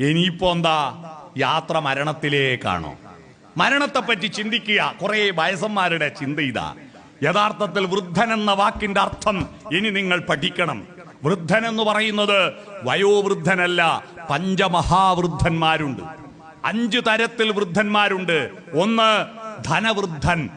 ഇനിയിപ്പോ എന്താ? യാത്ര മരണത്തിലേക്കാണോ? മരണത്തെപ്പറ്റി ചിന്തിക്കുക. കുറെ വയസ്സന്മാരുടെ ചിന്ത ഇതാ. യഥാർത്ഥത്തിൽ വൃദ്ധൻ എന്ന വാക്കിന്റെ അർത്ഥം ഇനി നിങ്ങൾ പഠിക്കണം. വൃദ്ധൻ എന്ന് പറയുന്നത് വയോവൃദ്ധനല്ല പഞ്ചമഹാവൃദ്ധന്മാരുണ്ട്. അഞ്ചു തരത്തിൽ വൃദ്ധന്മാരുണ്ട്. ഒന്ന് ധനവൃദ്ധൻ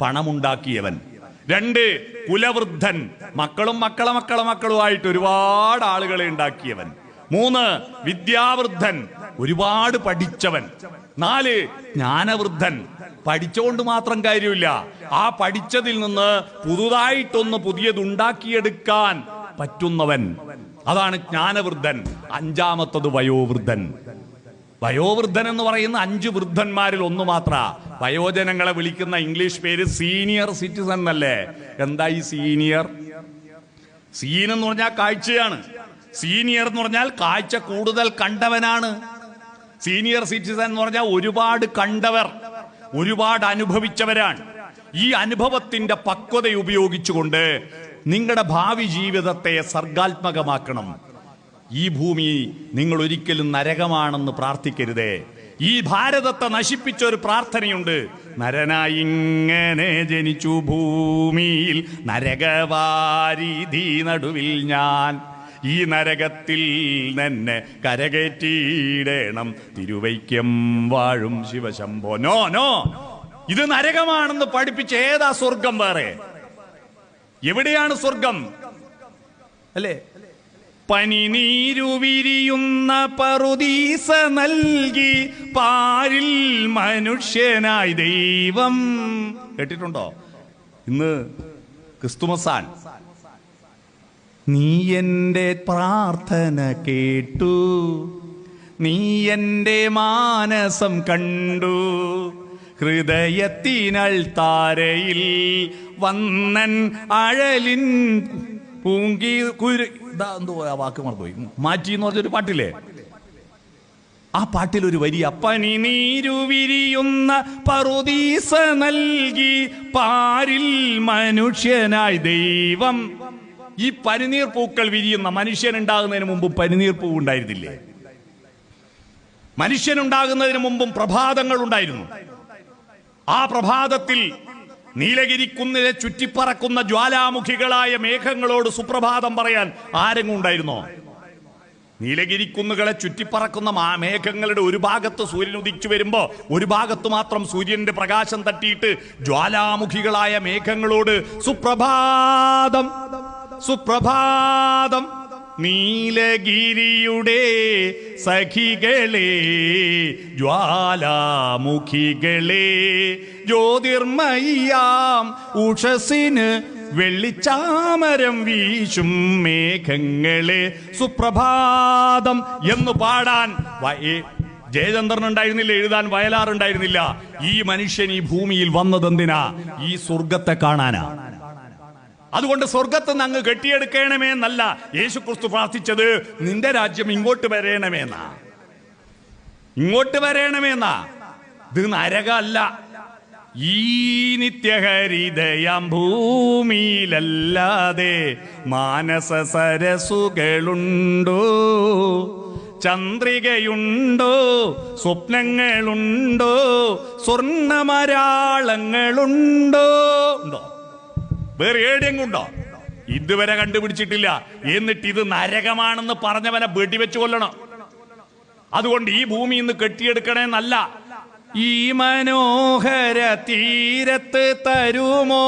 പണമുണ്ടാക്കിയവൻ. രണ്ട് കുലവൃദ്ധൻ മക്കളും മക്കളെ മക്കളെ മക്കളുമായിട്ട് ഒരുപാട് ആളുകളെ ഉണ്ടാക്കിയവൻ. മൂന്ന് വിദ്യാവൃദ്ധൻ. ഒരുപാട് പഠിച്ചവൻ. നാല് ജ്ഞാനവൃദ്ധൻ. പഠിച്ചുകൊണ്ട് മാത്രം കാര്യമില്ല. ആ പഠിച്ചതിൽ നിന്ന് പുതുതായിട്ടൊന്ന് പുതിയതുണ്ടാക്കിയെടുക്കാൻ പറ്റുന്നവൻ. അതാണ് ജ്ഞാനവൃദ്ധൻ. അഞ്ചാമത്തത് വയോവൃദ്ധൻ. വയോവൃദ്ധൻ എന്ന് പറയുന്ന അഞ്ച് വൃദ്ധന്മാരിൽ ഒന്ന് മാത്ര. വയോജനങ്ങളെ വിളിക്കുന്ന ഇംഗ്ലീഷ് പേര് സീനിയർ സിറ്റിസൺ അല്ലേ എന്താ ഈ സീനിയർ? സീൻ എന്ന് പറഞ്ഞാൽ കാഴ്ചയാണ്. സീനിയർ എന്ന് പറഞ്ഞാൽ കാഴ്ച കൂടുതൽ കണ്ടവനാണ്. സീനിയർ സിറ്റിസൺ എന്ന് പറഞ്ഞാൽ ഒരുപാട് കണ്ടവർ ഒരുപാട് അനുഭവിച്ചവരാണ്. ഈ അനുഭവത്തിന്റെ പക്വത ഉപയോഗിച്ചുകൊണ്ട് നിങ്ങളുടെ ഭാവി ജീവിതത്തെ സർഗാത്മകമാക്കണം. ഈ ഭൂമി നിങ്ങൾ ഒരിക്കലും നരകമാണെന്ന് പ്രാർത്ഥിക്കരുതേ. ഈ ഭാരതത്തെ നശിപ്പിച്ച ഒരു പ്രാർത്ഥനയുണ്ട്. നരനായി ഇങ്ങനെ ജനിച്ചു ഭൂമിയിൽ നരകവാരിധി നടുവിൽ ഞാൻ ഈ നരകത്തിൽ നിന്നെ കരകേറ്റിയിടേണം തിരുവൈക്കം വാഴും ശിവശംഭോ. No no. ഇത് നരകമാണെന്ന് പഠിപ്പിച്ച ഏതാ സ്വർഗം വേറെ? എവിടെയാണ് സ്വർഗം? അല്ലേ? പനിനീരു വിരിയുന്ന പറുദീസ നൽകി പാരിൽ മനുഷ്യനായി ദൈവം. കേട്ടിട്ടുണ്ടോ? ഇന്ന് ക്രിസ്തുമസാൻ നീ എന്റെ പ്രാർത്ഥന കേട്ടു. നീ എന്റെ മാനസം കണ്ടു. ഹൃദയത്തിനൾ താരയിൽ വന്നൻ അഴലിൻ പൂങ്കി കുരു ഇതാ എന്തോ ആ വാക്ക് മറന്നുപോയി. മാറ്റി എന്ന് പറഞ്ഞൊരു പാട്ടില്ലേ? ആ പാട്ടിൽ ഒരു വരി അപ്പനി നീരു വിരിയുന്ന പറുദീസ നൽകി പാരിൽ മനുഷ്യനായി ദൈവം ഈ പനിനീർ പൂക്കൾ വിരിയുന്ന മനുഷ്യൻ ഉണ്ടാകുന്നതിന് മുമ്പ് പനിനീർ പൂവ് ഉണ്ടായിരുന്നില്ലേ? മനുഷ്യനുണ്ടാകുന്നതിന് മുമ്പും പ്രഭാതങ്ങൾ ഉണ്ടായിരുന്നു. ആ പ്രഭാതത്തിൽ നീലഗിരിക്കുന്നിലെ ചുറ്റിപ്പറക്കുന്ന ജ്വാലാമുഖികളായ മേഘങ്ങളോട് സുപ്രഭാതം പറയാൻ ആരെങ്കിലും ഉണ്ടായിരുന്നോ? നീലഗിരിക്കുന്നുകളെ ചുറ്റിപ്പറക്കുന്ന മേഘങ്ങളുടെ ഒരു ഭാഗത്ത് സൂര്യൻ ഉദിച്ചു വരുമ്പോൾ ഒരു ഭാഗത്ത് മാത്രം സൂര്യന്റെ പ്രകാശം തട്ടിയിട്ട് ജ്വാലാമുഖികളായ മേഘങ്ങളോട് സുപ്രഭാതം സുപ്രഭാതം നീലഗിരിയുടെ സഖികളെ ജ്വാലാമുഖികളെ ജ്യോതിർമയ്യാം ഉഷസിന് വെള്ളിച്ചാമരം വീശും മേഘങ്ങളെ. സുപ്രഭാതം എന്ന് പാടാൻ ജയചന്ദ്രൻ ഉണ്ടായിരുന്നില്ല എഴുതാൻ വയലാറുണ്ടായിരുന്നില്ല ഈ മനുഷ്യൻ ഈ ഭൂമിയിൽ വന്നതെന്തിനാ? ഈ സ്വർഗത്തെ കാണാനാ. അതുകൊണ്ട് സ്വർഗത്ത് നിന്ന് അങ്ങ് കെട്ടിയെടുക്കണമേ എന്നല്ല യേശു ക്രിസ്തു പ്രാർത്ഥിച്ചത്. നിന്റെ രാജ്യം ഇങ്ങോട്ട് വരേണമേന്നാ. ഇങ്ങോട്ട് വരേണമേന്നാ. ഇത് നരകമല്ല ഈ നിത്യഹരിതയാം ഭൂമിയിലല്ലാതെ മാനസ സരസുകളുണ്ടോ? ചന്ദ്രികയുണ്ടോ? സ്വപ്നങ്ങളുണ്ടോ? സ്വർണമരാളങ്ങളുണ്ടോ ഉണ്ടോ? വേറെ ഏടെങ്കിലും ഉണ്ടോ? ഇതുവരെ കണ്ടുപിടിച്ചിട്ടില്ല. എന്നിട്ട് ഇത് നരകമാണെന്ന് പറഞ്ഞവനെ വെടിവെച്ചു കൊല്ലണം. അതുകൊണ്ട് ഈ ഭൂമി ഇന്ന് കെട്ടിയെടുക്കണേന്നല്ല. ഈ മനോഹര തീരത്ത് തരുമോ?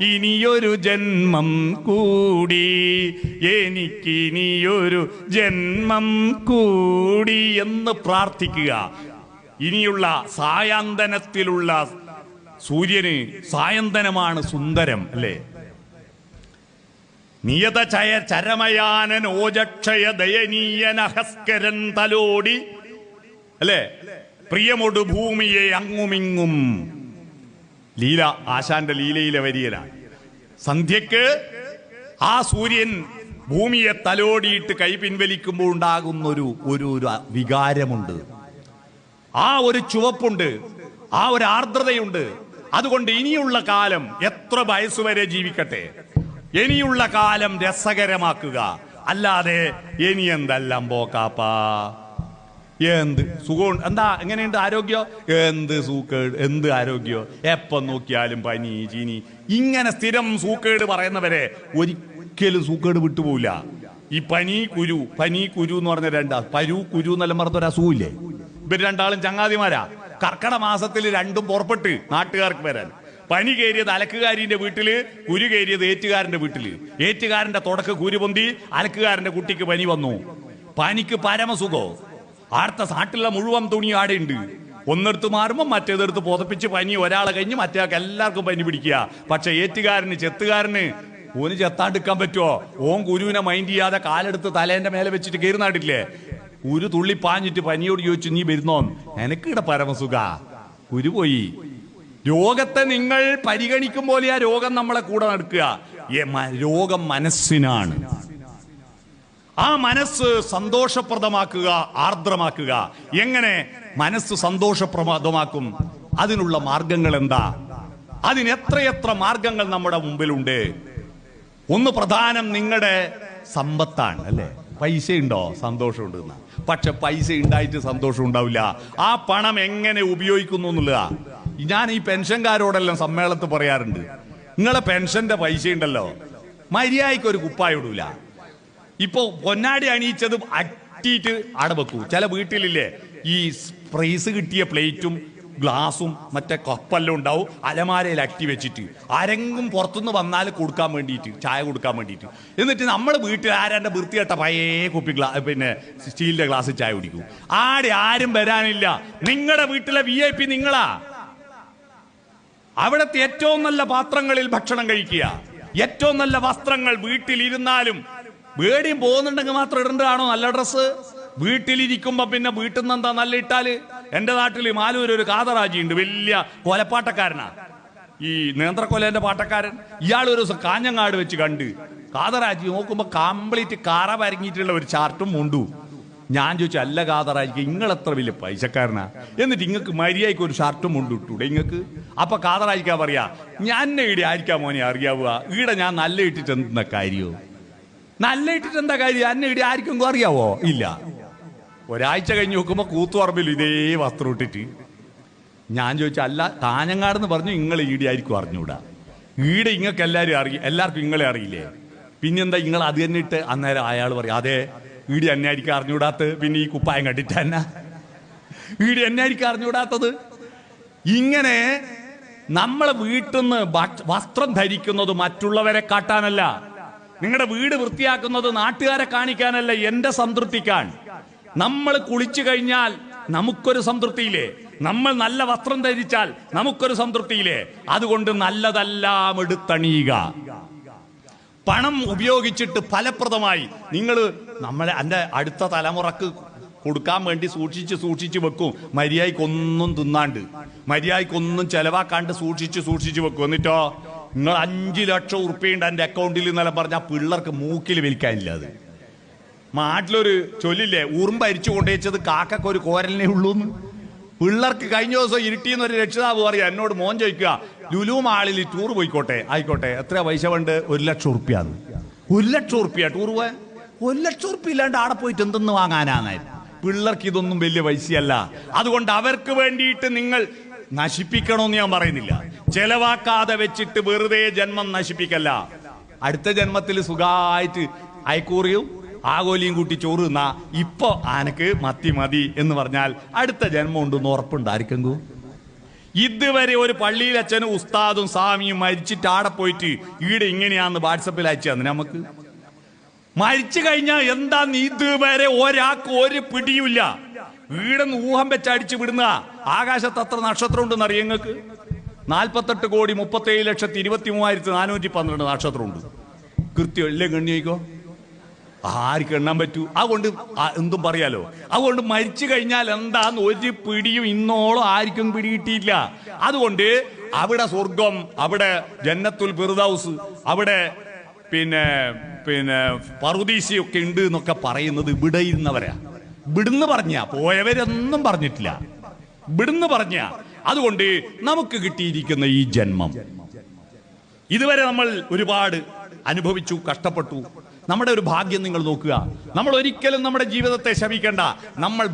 ഇനിയൊരു ജന്മം കൂടി. എനിക്കിനിയൊരു ജന്മം കൂടി എന്ന് പ്രാർത്ഥിക്കുക. ഇനിയുള്ള സായാന്തനത്തിലുള്ള സൂര്യന് സായന്തനമാണ് സുന്ദരം അല്ലേ? നിയത ചയ ചരമയാനൻ ഓജക്ഷയ ദയനീയനഹസ്കരൻ തലോടി അല്ലേ? പ്രിയമൊടു ഭൂമിയെ അങ്ങുമിങ്ങും. ലീല ആശാന്റെ ലീലയിലെ വരിയലാണ് സന്ധ്യക്ക് ആ സൂര്യൻ ഭൂമിയെ തലോടിയിട്ട് കൈ പിൻവലിക്കുമ്പോൾ ഉണ്ടാകുന്ന ഒരു ഒരു ഒരു വികാരമുണ്ട്. ആ ഒരു ചുവപ്പുണ്ട് ആ ഒരു ആർദ്രതയുണ്ട്. അതുകൊണ്ട് ഇനിയുള്ള കാലം എത്ര വയസ്സുവരെ ജീവിക്കട്ടെ? ഇനിയുള്ള കാലം രസകരമാക്കുക. അല്ലാതെ ഇനി എന്തെല്ലാം പോക്കാപ്പാ? എന്ത് സുഖം എന്താ എങ്ങനെയുണ്ട് ആരോഗ്യം? എന്ത് സൂക്കേട് എന്ത് ആരോഗ്യോ? എപ്പം നോക്കിയാലും പനി ചീനി. ഇങ്ങനെ സ്ഥിരം സൂക്കേട് പറയുന്നവരെ ഒരിക്കലും സൂക്കേട് വിട്ടുപോകില്ല ഈ പനി കുരു പനി കുരു എന്ന് പറഞ്ഞ രണ്ടാ പരു കുരു എന്നെല്ലാം പറഞ്ഞ ഒരു അസുഖമില്ലേ ഇവർ രണ്ടാളും ചങ്ങാതിമാരാ. കർക്കട മാസത്തിൽ രണ്ടും പുറപ്പെട്ട് നാട്ടുകാർക്ക് വരാൻ. പനി കയറിയത് അലക്കുകാരിന്റെ വീട്ടിൽ കുരു കയറിയത് ഏറ്റുകാരന്റെ വീട്ടിൽ. ഏറ്റുകാരന്റെ തുടക്ക കുരു പൊന്തി അലക്കുകാരന്റെ കുട്ടിക്ക് പനി വന്നു. പനിക്ക് പരമസുഖോ? ആർത്ത നാട്ടിലുള്ള മുഴുവൻ തുണി ആടെയുണ്ട് ഒന്നെടുത്ത് മാറുമ്പോൾ മറ്റേതെടുത്ത് പുതപ്പിച്ച് പനി ഒരാളെ കഴിഞ്ഞ് മറ്റേയാൾക്ക് എല്ലാവർക്കും പനി പിടിക്കുക. പക്ഷെ ഏറ്റുകാരന് ചെത്തുകാരന് ഓന് ചെത്താണ്ടിക്കാൻ പറ്റുമോ ഓൻ ഗുരുവിനെ മൈൻഡ് ചെയ്യാതെ കാലെടുത്ത് തലേന്റെ മേലെ വെച്ചിട്ട് കയറി നാട്ടില്ലേ ഒരു തുള്ളി പാഞ്ഞിട്ട് പനിയോട് ചോദിച്ചു നീ വരുന്നോ എനക്കിട പരമസുഖ. കുരു പോയി. രോഗത്തെ നിങ്ങൾ പരിഗണിക്കും പോലെ ആ രോഗം നമ്മളെ കൂടെ നടക്കുക. രോഗം മനസ്സിനാണ്. ആ മനസ്സ് സന്തോഷപ്രദമാക്കുക ആർദ്രമാക്കുക. എങ്ങനെ മനസ്സ് സന്തോഷപ്രദമാക്കും? അതിനുള്ള മാർഗങ്ങൾ എന്താ? അതിന് എത്രയെത്ര മാർഗങ്ങൾ നമ്മുടെ മുമ്പിലുണ്ട്? ഒന്ന് പ്രധാനം നിങ്ങളുടെ സമ്പത്താണ് അല്ലേ? പൈസ ഉണ്ടോ സന്തോഷമുണ്ട് എന്നാ. പക്ഷെ പൈസ ഉണ്ടായിട്ട് സന്തോഷം ഉണ്ടാവില്ല. ആ പണം എങ്ങനെ ഉപയോഗിക്കുന്നു എന്നുള്ളതാ. ഞാൻ ഈ പെൻഷൻകാരോടെല്ലാം സമ്മേളനത്തിൽ പറയാറുണ്ട്. നിങ്ങളെ പെൻഷന്റെ പൈസ ഉണ്ടല്ലോ. മര്യാദയ്ക്ക് ഒരു കുപ്പായ ഇടൂല. ഇപ്പൊ പൊന്നാടി അണിയിച്ചത് അട്ടിയിട്ട് ആടെ വെക്കൂ ചില വീട്ടിലില്ലേ ഈ പ്രൈസ് കിട്ടിയ പ്ലേറ്റും ഗ്ലാസും മറ്റേ കപ്പെല്ലാം ഉണ്ടാവും. അലമാരയിൽ അട്ടി വെച്ചിട്ട് ആരെങ്കിലും പുറത്തുനിന്ന് വന്നാൽ കൊടുക്കാൻ വേണ്ടിയിട്ട് ചായ കൊടുക്കാൻ വേണ്ടിയിട്ട്. എന്നിട്ട് നമ്മൾ വീട്ടിൽ ആരാന്റെ വൃത്തികെട്ട പഴയ കുപ്പി ഗ്ലാ പിന്നെ സ്റ്റീലിന്റെ ഗ്ലാസ് ചായ കുടിക്കും. ആടെ ആരും വരാനില്ല. നിങ്ങളുടെ വീട്ടിലെ വി ഐ പി നിങ്ങളാ. അവിടുത്തെ ഏറ്റവും നല്ല പാത്രങ്ങളിൽ ഭക്ഷണം കഴിക്കുക. ഏറ്റവും നല്ല വസ്ത്രങ്ങൾ വീട്ടിലിരുന്നാലും. വേടിയും പോകുന്നുണ്ടെങ്കിൽ മാത്രം ഇടേണ്ടതാണോ നല്ല ഡ്രസ്സ്? വീട്ടിലിരിക്കുമ്പോ പിന്നെ വീട്ടിൽ നിന്ന് എന്താ നല്ല ഇട്ടാൽ? എന്റെ നാട്ടിൽ മാലൂർ ഒരു കാതറാജി ഉണ്ട് വലിയ കൊലപ്പാട്ടക്കാരനാ. ഈ നേന്ത്രക്കൊലേന്റെ പാട്ടക്കാരൻ. ഇയാൾ ഒരു ദിവസം കാഞ്ഞങ്ങാട് വെച്ച് കണ്ട് കാതറാജി നോക്കുമ്പോൾ കംപ്ലീറ്റ് കറ പരങ്ങിയിട്ടുള്ള ഒരു ചാർട്ടും മുണ്ടു. ഞാൻ ചോദിച്ചു അല്ല കാതറാജിക്ക് നിങ്ങൾ എത്ര വലിയ പൈസക്കാരനാ? എന്നിട്ട് നിങ്ങൾക്ക് മര്യാദയ്ക്ക് ഒരു ഷർട്ടും മുണ്ട് ഇട്ടൂടെ നിങ്ങൾക്ക് അപ്പൊ കാതറാജിക്കാ പറയാ ഞാൻ ഈടെ ആയിരിക്കാം മോനെ അറിയാവുക ഈടെ ഞാൻ നല്ല ഇട്ടിട്ട് എന്താ കാര്യോ? നല്ല ഇട്ടിട്ട് എന്താ കാര്യം? അന്നെ ഈടെ ആർക്കും അറിയാവോ? ഇല്ല. ഒരാഴ്ച കഴിഞ്ഞ് നോക്കുമ്പോൾ കൂത്തുപറമ്പിൽ ഇതേ വസ്ത്രം ഇട്ടിട്ട്. ഞാൻ ചോദിച്ചു അല്ല കാഞ്ഞങ്ങാടെന്ന് പറഞ്ഞു നിങ്ങൾ ഈടെ ആയിരിക്കും അറിഞ്ഞൂടാ. ഈടെ ഇങ്ങക്ക് എല്ലാവരും അറിയ എല്ലാവർക്കും ഇങ്ങളെ അറിയില്ലേ? പിന്നെന്താ നിങ്ങൾ അത് തന്നെ ഇട്ട്? അന്നേരം അയാൾ പറയും അതെ ഈടി എന്നെ ആയിരിക്കും അറിഞ്ഞൂടാത്ത പിന്നെ ഈ കുപ്പായം കണ്ടിട്ട് തന്നെ. ഈടി എന്നെ ആയിരിക്കും അറിഞ്ഞൂടാത്തത്. ഇങ്ങനെ നമ്മളെ വീട്ടിൽ നിന്ന് വസ്ത്രം ധരിക്കുന്നത് മറ്റുള്ളവരെ കാട്ടാനല്ല. നിങ്ങളുടെ വീട് വൃത്തിയാക്കുന്നത് നാട്ടുകാരെ കാണിക്കാനല്ല എന്റെ സംതൃപ്തിക്കാൻ. നമ്മൾ കുളിച്ചു കഴിഞ്ഞാൽ നമുക്കൊരു സംതൃപ്തിയില്ലേ? നമ്മൾ നല്ല വസ്ത്രം ധരിച്ചാൽ നമുക്കൊരു സംതൃപ്തിയില്ലേ? അതുകൊണ്ട് നല്ലതെല്ലാം എടുത്തണിയുക. പണം ഉപയോഗിച്ചിട്ട് ഫലപ്രദമായി നിങ്ങൾ നമ്മളെ എന്റെ അടുത്ത തലമുറയ്ക്ക് കൊടുക്കാൻ വേണ്ടി സൂക്ഷിച്ച് സൂക്ഷിച്ച് വെക്കും. മര്യാദയ്ക്കൊന്നും തിന്നാണ്ട്. മര്യാദയ്ക്കൊന്നും ചെലവാക്കാണ്ട് സൂക്ഷിച്ച് സൂക്ഷിച്ച് വെക്കും. എന്നിട്ടോ? നിങ്ങൾ അഞ്ച് ലക്ഷം ഉറുപ്പിയുണ്ട് എന്റെ അക്കൗണ്ടിൽ എന്നെല്ലാം പറഞ്ഞാൽ പിള്ളേർക്ക് മൂക്കിൽ വിൽക്കാനില്ല അത്. നാട്ടിലൊരു ചൊല്ലില്ലേ? ഉറുമ്പ് അരിച്ചു കൊണ്ടുവച്ചത് കാക്കക്ക ഒരു കോരലിനെ ഉള്ളൂന്ന്. പിള്ളേർക്ക് കഴിഞ്ഞ ദിവസം ഇരുട്ടിന്ന് ഒരു രക്ഷിതാവ് പറയാ എന്നോട് മോൻ ചോദിക്കുക ലുലു മാളിൽ ടൂർ പോയിക്കോട്ടെ? ആയിക്കോട്ടെ എത്ര പൈസ വേണ്ട? ഒരു ലക്ഷം ഉറുപ്പ്യാന്ന്. ഒരു ലക്ഷം ഉറുപ്പ്യ? ടൂർ പോയ ഒരു ലക്ഷം ഉറുപ്പ്യ ഇല്ലാണ്ട് ആടെ പോയിട്ട് എന്തെന്ന് വാങ്ങാനാന്നായി പിള്ളേർക്ക് ഇതൊന്നും വലിയ പൈസയല്ല. അതുകൊണ്ട് അവർക്ക് വേണ്ടിയിട്ട് നിങ്ങൾ നശിപ്പിക്കണമെന്ന് ഞാൻ പറയുന്നില്ല. ചെലവാക്കാതെ വെച്ചിട്ട് വെറുതെ ജന്മം നശിപ്പിക്കല്ല. അടുത്ത ജന്മത്തിൽ സുഖമായിട്ട് അയക്കൂറിയും ആകോലിയും കൂട്ടി ചോറ് തിന്നാ ഇപ്പൊ ആനക്ക് മത്തി മതി എന്ന് പറഞ്ഞാൽ അടുത്ത ജന്മം ഉണ്ടെന്ന് ഉറപ്പുണ്ടായിരിക്കെങ്കു. ഇതുവരെ ഒരു പള്ളിയിൽ അച്ഛനും ഉസ്താദും സ്വാമിയും മരിച്ചിട്ട് ആടെ പോയിട്ട് ഈടെ ഇങ്ങനെയാന്ന് വാട്സപ്പിൽ അയച്ചു തന്നെ നമുക്ക്. മരിച്ചു കഴിഞ്ഞാൽ എന്താന്ന് ഇതുവരെ ഒരാൾക്ക് ഒരു പിടിയുമില്ല. വീടെന്ന് ഊഹം വെച്ച് അടിച്ചു വിടുന്ന ആകാശത്ത് അത്ര നക്ഷത്രം ഉണ്ടെന്ന് അറിയാം നാൽപ്പത്തെട്ട് കോടി മുപ്പത്തേഴ് ലക്ഷത്തി ഇരുപത്തി മൂവായിരത്തി നാനൂറ്റി പന്ത്രണ്ട് നക്ഷത്രമുണ്ട് കൃത്യം എല്ലാം ഗണ്യിക്കോ ആർക്ക് എണ്ണാൻ പറ്റൂ? അതുകൊണ്ട് എന്തും പറയാലോ. അതുകൊണ്ട് മരിച്ചു കഴിഞ്ഞാൽ എന്താന്ന് ഒരു പിടിയും ഇന്നോളം ആർക്കും പിടികിട്ടിയില്ല അതുകൊണ്ട് അവിടെ സ്വർഗം അവിടെ ജന്നത്തുൽ ഫിർദൗസ് അവിടെ പിന്നെ പിന്നെ പറുദീശയൊക്കെ ഉണ്ട് എന്നൊക്കെ പറയുന്നത് ഇവിടെ ഇരുന്നവരാ ഇവിടുന്ന് പറഞ്ഞ പോയവരൊന്നും പറഞ്ഞിട്ടില്ല. ഇവിടുന്ന് പറഞ്ഞ അതുകൊണ്ട് നമുക്ക് കിട്ടിയിരിക്കുന്ന ഈ ജന്മം. ഇതുവരെ നമ്മൾ ഒരുപാട് അനുഭവിച്ചു കഷ്ടപ്പെട്ടു. നമ്മുടെ ഒരു ഭാഗ്യം നിങ്ങൾ നോക്കുക. നമ്മൾ ഒരിക്കലും നമ്മുടെ ജീവിതത്തെ ശമിക്കണ്ട. നമ്മൾ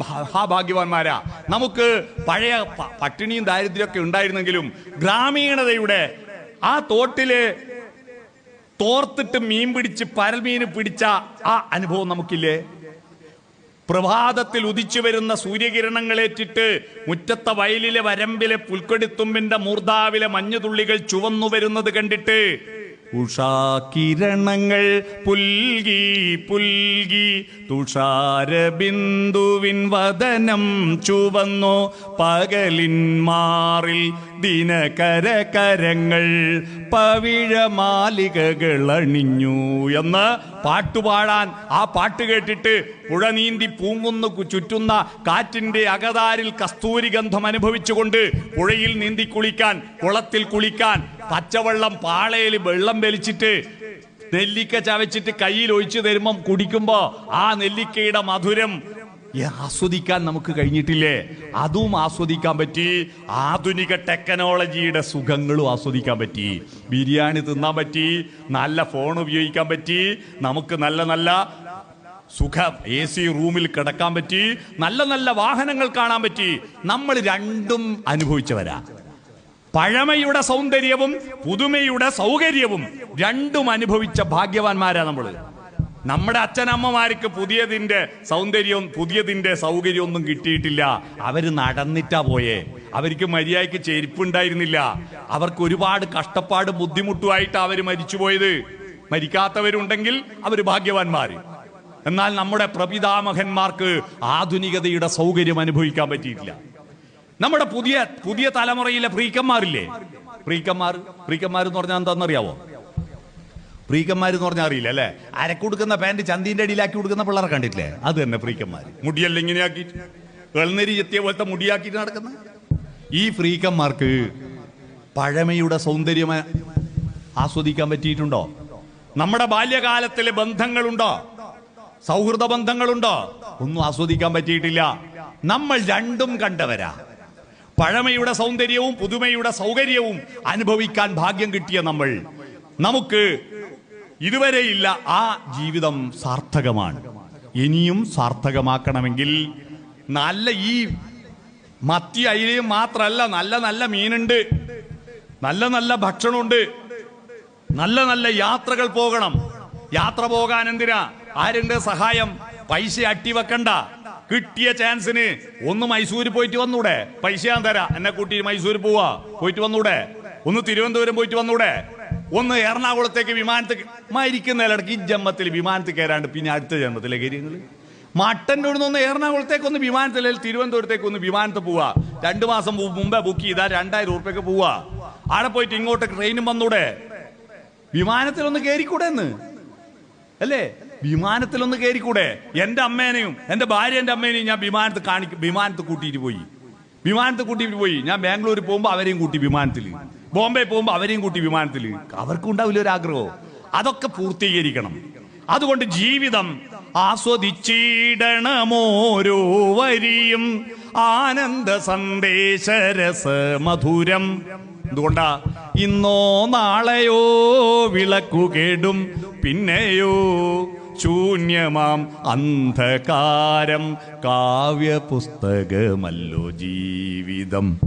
ഭാഗ്യവാന്മാരാ നമുക്ക് പഴയ പട്ടിണിയും പട്ടിണിയും ദാരിദ്ര്യമൊക്കെ ഉണ്ടായിരുന്നെങ്കിലും ഗ്രാമീണതയുടെ ആ തോട്ടിൽ തോർത്തിട്ട് മീൻ പിടിച്ച് പരൽമീന് പിടിച്ച ആ അനുഭവം നമുക്കില്ലേ? പ്രഭാതത്തിൽ ഉദിച്ചു വരുന്ന സൂര്യകിരണങ്ങളേറ്റിട്ട് മുറ്റത്തെ വയലിലെ വരമ്പിലെ പുൽക്കൊടിത്തുമ്പിന്റെ മൂർധാവിലെ മഞ്ഞുതുള്ളികൾ ചുവന്നു വരുന്നത് കണ്ടിട്ട് ഉഷാകിരണങ്ങൾ പുൽകി പുൽകി തുഷാരബിന്ദുവിൻ വദനം ചുവന്നു പകലിൻ മാറിൽ ദിനകര കരങ്ങൾ പവിഴമാലികകൾ അണിഞ്ഞു എന്ന് പാട്ടുപാടാൻ ആ പാട്ട് കേട്ടിട്ട് പുഴ നീന്തി പൂങ്ങുന്നു ചുറ്റുന്ന കാറ്റിന്റെ അകതാരിൽ കസ്തൂരി ഗന്ധം അനുഭവിച്ചുകൊണ്ട് പുഴയിൽ നീന്തി കുളിക്കാൻ കുളത്തിൽ കുളിക്കാൻ പച്ചവെള്ളം പാളയിൽ വെള്ളം വലിച്ചിട്ട് നെല്ലിക്ക ചവച്ചിട്ട് കയ്യിൽ ഒഴിച്ചു തരുമ്പം കുടിക്കുമ്പോ ആ നെല്ലിക്കയുടെ മധുരം ആസ്വദിക്കാൻ നമുക്ക് കഴിഞ്ഞിട്ടില്ലേ? അതും ആസ്വദിക്കാൻ പറ്റി. ആധുനിക ടെക്നോളജിയുടെ സുഖങ്ങളും ആസ്വദിക്കാൻ പറ്റി. ബിരിയാണി തിന്നാൻ പറ്റി. നല്ല ഫോൺ ഉപയോഗിക്കാൻ പറ്റി. നമുക്ക് നല്ല നല്ല സുഖ എ സി റൂമിൽ കിടക്കാൻ പറ്റി. നല്ല നല്ല വാഹനങ്ങൾ കാണാൻ പറ്റി. നമ്മൾ രണ്ടും അനുഭവിച്ചവരാ. പഴമയുടെ സൗന്ദര്യവും പുതുമയുടെ സൗകര്യവും രണ്ടും അനുഭവിച്ച ഭാഗ്യവാന്മാരാ നമ്മൾ നമ്മുടെ അച്ഛനമ്മമാർക്ക് പുതിയതിന്റെ സൗന്ദര്യവും പുതിയതിന്റെ സൗകര്യമൊന്നും കിട്ടിയിട്ടില്ല. അവർ നടന്നിട്ടാ പോയേ. അവർക്ക് മര്യാദയ്ക്ക് ചെരുപ്പുണ്ടായിരുന്നില്ല. അവർക്ക് ഒരുപാട് കഷ്ടപ്പാട് ബുദ്ധിമുട്ടുമായിട്ട് മരിച്ചു മരിച്ചുപോയത് മരിക്കാത്തവരുണ്ടെങ്കിൽ അവർ ഭാഗ്യവാന്മാർ. എന്നാൽ നമ്മുടെ പ്രപിതാമഹന്മാർക്ക് ആധുനികതയുടെ സൗകര്യം അനുഭവിക്കാൻ പറ്റിയിട്ടില്ല. നമ്മുടെ പുതിയ പുതിയ തലമുറയിലെ പ്രീക്കന്മാരില്ലേ? ഫ്രീക്കന്മാർ ഫ്രീക്കന്മാർ എന്ന് പറഞ്ഞാൽ എന്താണെന്നറിയാവോ? ഫ്രീക്കന്മാർ എന്ന് പറഞ്ഞാൽ അറിയില്ല അല്ലേ? അരക്കൊടുക്കുന്ന പാന്റ് ചന്തിന്റെ അടിയിലാക്കി കൊടുക്കുന്ന പിള്ളേരെ കണ്ടിട്ടില്ലേ? അത് തന്നെ ഫ്രീക്കന്മാർ മുടിയെല്ലാം ഇങ്ങനെയാക്കി വെള്ളനരി ചെത്തിയ പോലത്തെ മുടിയാക്കിയിട്ട് നടക്കുന്ന? ഈ ഫ്രീക്കന്മാർക്ക് പഴമയുടെ സൗന്ദര്യം ആസ്വദിക്കാൻ പറ്റിയിട്ടുണ്ടോ? നമ്മുടെ ബാല്യകാലത്തിലെ ബന്ധങ്ങളുണ്ടോ? സൗഹൃദ ബന്ധങ്ങളുണ്ടോ? ഒന്നും ആസ്വദിക്കാൻ പറ്റിയിട്ടില്ല. നമ്മൾ രണ്ടും കണ്ടവരാ. പഴമയുടെ സൗന്ദര്യവും പുതുമയുടെ സൗകര്യവും അനുഭവിക്കാൻ ഭാഗ്യം കിട്ടിയ നമ്മൾ. നമുക്ക് ഇതുവരെയില്ല. ആ ജീവിതം സാർത്ഥകമാണ്. ഇനിയും സാർത്ഥകമാക്കണമെങ്കിൽ നല്ല ഈ മത്തി അയിലയും മാത്രമല്ല നല്ല നല്ല മീനുണ്ട് നല്ല നല്ല ഭക്ഷണമുണ്ട് നല്ല നല്ല യാത്രകൾ പോകണം. യാത്ര പോകാൻ എന്തിനാ? ആരുണ്ട് സഹായം? പൈസ അട്ടിവെക്കണ്ട. കിട്ടിയ ചാൻസിന് ഒന്ന് മൈസൂര് പോയിട്ട് വന്നൂടെ. പൈസ ഞാൻ തരാം. എന്നെ കൂട്ടി മൈസൂർ പോവാ. പോയിട്ട് വന്നൂടെ. ഒന്ന് തിരുവനന്തപുരം പോയിട്ട് വന്നൂടെ. ഒന്ന് എറണാകുളത്തേക്ക് വിമാനത്തിൽ മരിക്കുന്ന ഇടയ്ക്ക് ഈ ജന്മത്തിൽ വിമാനത്തിൽ കയറാണ്ട് പിന്നെ അടുത്ത ജന്മത്തിലേക്ക് കാര്യങ്ങൾ മട്ടന്റെ ഒന്ന് നിന്ന് എറണാകുളത്തേക്ക് ഒന്ന് വിമാനത്തിൽ അല്ലെങ്കിൽ തിരുവനന്തപുരത്തേക്ക് ഒന്ന് വിമാനത്തിൽ പോവാ. രണ്ട് മാസം മുമ്പേ ബുക്ക് ചെയ്താൽ രണ്ടായിരം ഉറുപ്പ്യക്ക് പോവാ. അവിടെ പോയിട്ട് ഇങ്ങോട്ട് ട്രെയിനും വന്നൂടെ. വിമാനത്തിൽ ഒന്ന് കയറിക്കൂടെ എന്ന് അല്ലേ? വിമാനത്തിൽ ഒന്ന് കയറിക്കൂടെ. എന്റെ അമ്മേനെയും എന്റെ ഭാര്യ എന്റെ അമ്മേനെയും ഞാൻ വിമാനത്ത് കാണിക്കും വിമാനത്ത് കൂട്ടിയിട്ട് പോയി. വിമാനത്ത് കൂട്ടിയിട്ട് പോയി. ഞാൻ ബാംഗ്ലൂർ പോകുമ്പോൾ അവരെയും കൂട്ടി വിമാനത്തിൽ ബോംബെ പോകുമ്പോൾ അവരെയും കൂട്ടി വിമാനത്തിൽ അവർക്കും ഉണ്ടാവില്ല ഒരു ആഗ്രഹം അതൊക്കെ പൂർത്തീകരിക്കണം. അതുകൊണ്ട് ജീവിതം ആസ്വദിച്ചിടണമോരോ വരിയും ആനന്ദ സന്ദേശ രസ മധുരം എന്തുകൊണ്ടാ? ഇന്നോ നാളെയോ വിളക്കു കേടും. പിന്നെയോ ശൂന്യമാം അന്ധകാരം. കാവ്യ പുസ്തകമല്ലോ ജീവിതം.